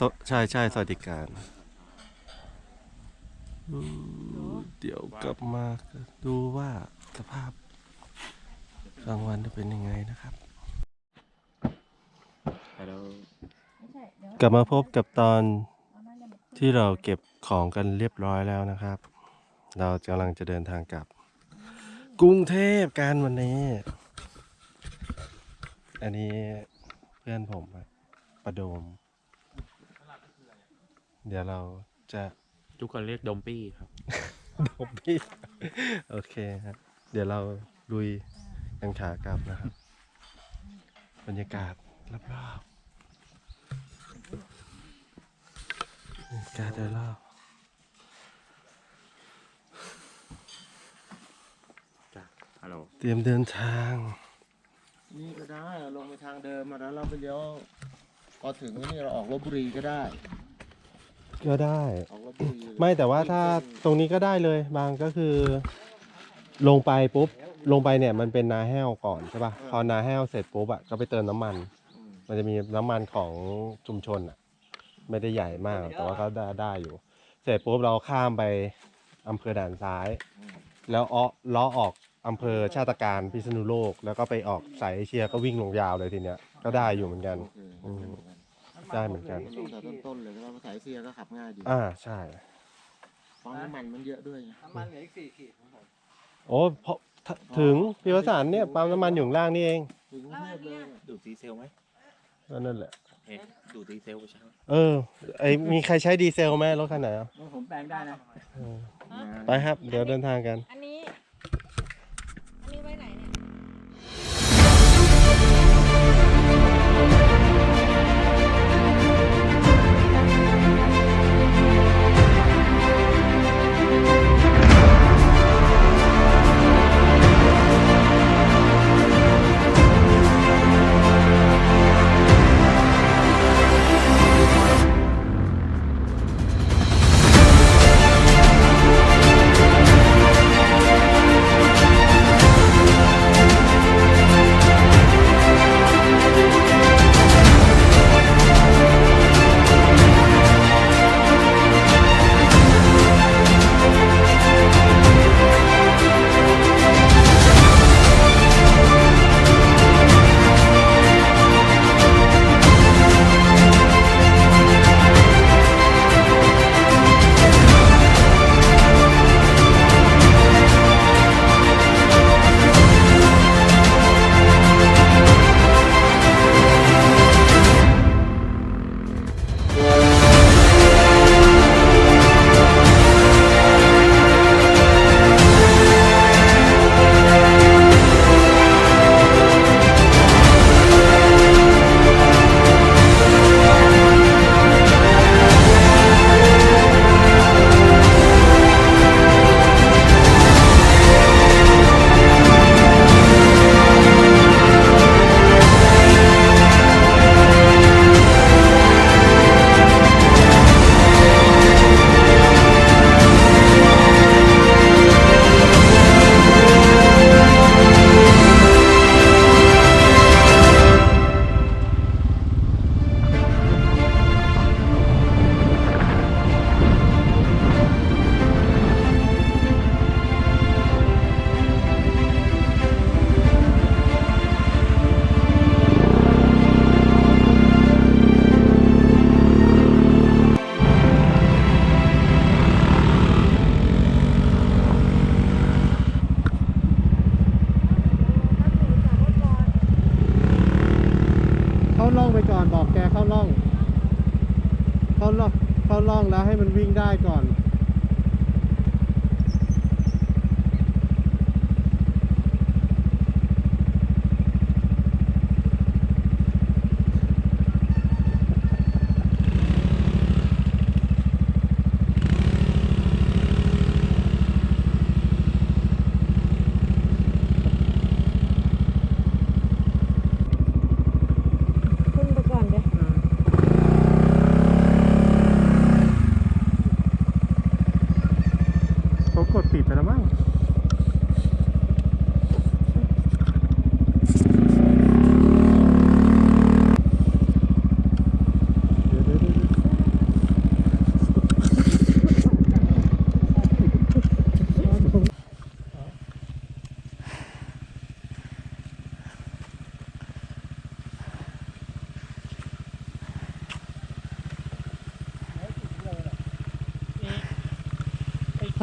สใช่ใช่สวัสดิการอืมเดี๋ยวกลับมาดูว่าสภาพกลางวันจะเป็นยังไงนะครับ ฮัลโหลกลับมาพบกับตอนที่เราเก็บของกันเรียบร้อยแล้วนะครับ เรากำลังจะเดินทางกลับ กรุงเทพกันวันนี้ อันนี้เพื่อนผมอะประโดม เดี๋ยวเราจะทุกคนเรียกดมปี้ครับ ดมพี่ โอเคครับ เดี๋ยวเราลุยกันขากลับนะครับ บรรยากาศรอบๆบรรยากาศโดยรอบฮัลโหลเตรียมเดินทาง นี่ก็ได้เราลงไปทางเดิมมาแล้วเราไปเลี้ยวพอถึงนี่เราออกลบบุรีก็ได้ ก็ได้ออกลบบุรีไม่แต่ว่าถ้าตรงนี้ก็ได้เลยบางก็คือ ลงไปปุ๊บ ลงไปเนี่ยมันเป็นนาแห้วก่อนใช่ป่ะพอนาแห้วเสร็จปุ๊บอะก็ไปเติมน้ำมัน อืมมันจะมีน้ำมันของชุมชนอะไม่ได้ใหญ่มากแต่ว่าก็ได้ได้อยู่ เสร็จปุ๊บเราข้ามไปอำเภอด่านซ้ายแล้วอ้อล้อออกอำเภอชาติการพิษณุโลก แล้วก็ไปออกสายเอเชียก็วิ่งลงยาวเลยทีเนี้ยก็ได้อยู่เหมือนกัน โอเคอืม ได้เหมือนกันลงแต่ต้นๆเลยแล้วภาษาเซียก็ขับง่ายดีอ่าใช่ปั๊มน้ำมันมันเยอะด้วยไงน้ำมันเหลืออีกสี่ขีดของผมโอ้เพราะถถึงพิวสารเนี่ยปั๊มน้ำมันอยู่ข้างล่างนี่เองถึงกรุงเทพเลยอะดูดดีเซลไหมก็นั่นแหละ เอ๊ะดูดดีเซลไปเช้าเออไอมีใครใช้ดีเซลไหมรถคันไหนอะผมแปลงได้นะ เออไปครับ เดี๋ยวเดินทางกัน อันนี้อัน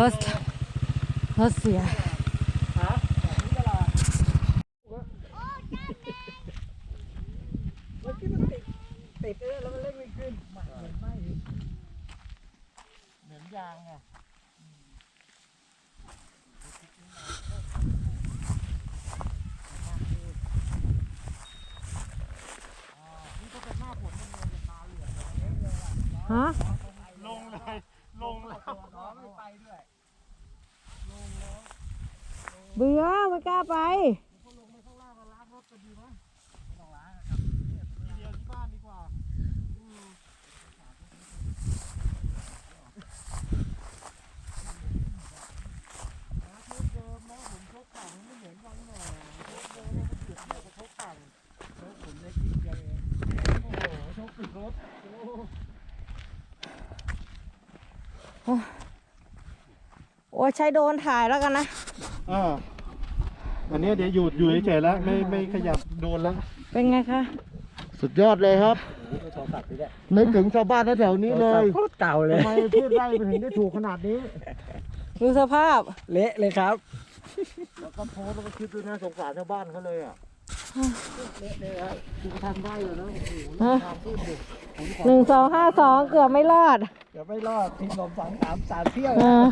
รถรถเสียติดเออแล้วมันเร่งไม่ขึ้นเหมือนไม่เหมือนยางไงฮะลงเลย ลงแล้วไม่ไปด้วย เบื่อไม่กล้าไปทีเดียวที่บ้านดีกว่าอืมนะชุดเดิมนะผมชกต่งไม่เหมือนกันหน่อยชุดเดิมแล้วก็เก็บเดียวกับชกต่างชกผมเล็กนิดเดียวเองโอ้โหชกติดรถโอ้โอ้ยใช้โดรนถ่ายแล้วกันนะ อ่าอันนี้เดี๋ยวหยุดอยู่เฉยๆแล้วไม่ไม่ขยับโดนแล้ว เป็นไงคะสุดยอดเลยครับนึกถึงชาวบ้านแถวๆนี้เลยโคตรเก่าเลยทำไมพืชไร่มันถึงได้ถูกขนาดนี้ ดูสภาพ เละเลยครับ แล้วก็โพสต์แล้วก็คิดด้วยนะสงสารชาวบ้านเขาเลยอะเละเลยครับคุณทำได้เหรอนะโอ้โหฮะ ทำพูดดิผมขอหนึ่งสองห้าสองเกือบไม่รอด เดี๋ยวไม่รอดทีมลมสองสามสามเที่ยว เออ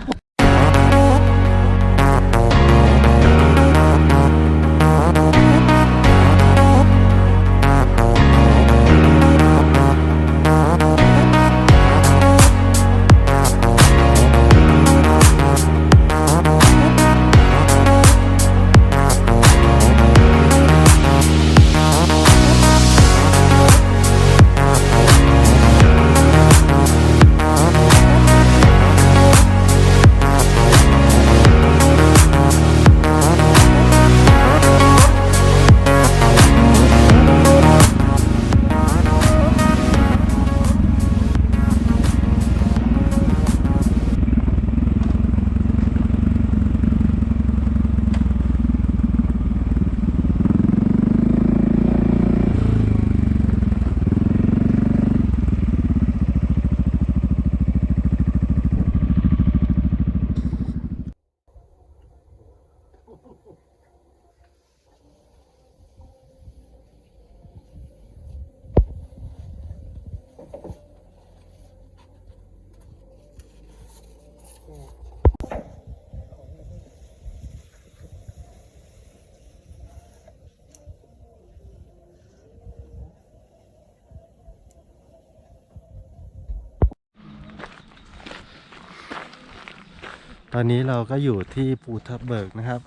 ตอนนี้เราก็อยู่ที่ภูทับเบิกนะครับ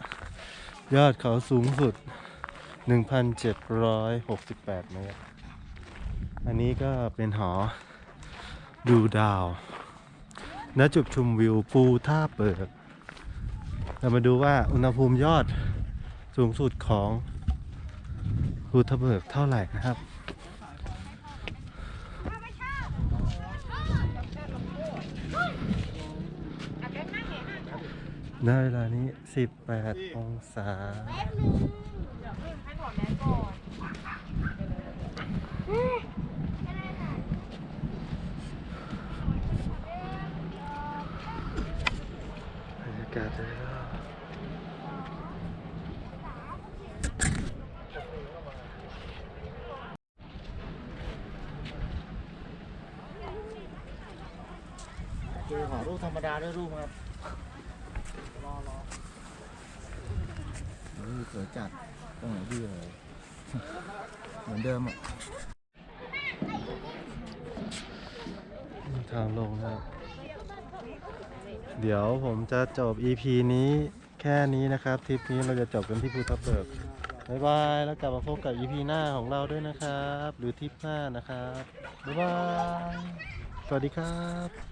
ยอดเขาสูงสุด 1,768 เมตร อันนี้ก็เป็นหอดูดาวณจุดชมวิวภูท่าเปิกเรามาดูว่าอุณหภูมิยอดสูงสุดของภูทับเบิกเท่าไหร่นะครับ ในเวลานี้ 18 องศา บรรยากาศโดยรอบคือขอรูปธรรมดาด้วยรูปครับ รอรอ นี่สวยจัดตรงไหนดีเลยเหมือนเดิมอะทางลงนะครับ เดี๋ยวผมจะจบ EP นี้แค่นี้นะครับทริปนี้เราจะจบกันที่ภูทับเบิกบ๊ายบาย แล้วกลับมาพบกับ EP หน้าของเราด้วยนะครับ หรือทริปหน้านะครับ บ๊ายบาย สวัสดีครับ